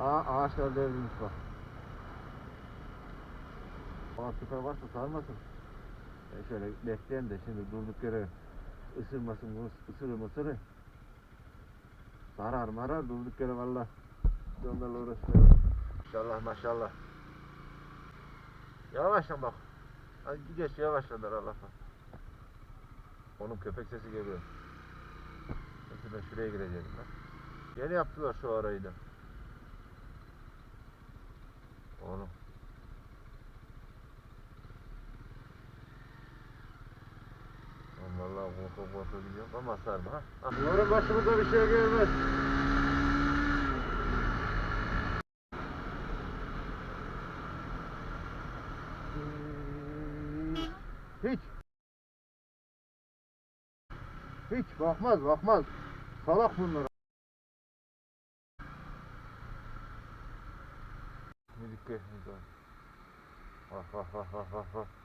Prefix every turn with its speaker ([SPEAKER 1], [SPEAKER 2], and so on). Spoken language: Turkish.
[SPEAKER 1] Aa, ağaçlar devrilmiş bak. Ama süper varsa sarmasın. Ben şöyle bekleyen de şimdi durduk yere ısırmasın, bunu ısırır mısırır. Sarar marar durduk yere valla. Onlarla uğraşmıyor. Maşallah maşallah. Yavaşlan bak. Hadi geç yavaşlanlar Allah'tan. Onun köpek sesi geliyor. Neyse ben şuraya gireceğim ben. Yeni yaptılar şu arayı da. Vallahi korku gidiyorum ama sarma Umarım başımıza bir şey gelmez. Hiç. Hiç bakmaz bakmaz. Salak bunlar. Etmemiz lazım. Vah vah vah vah vah vah.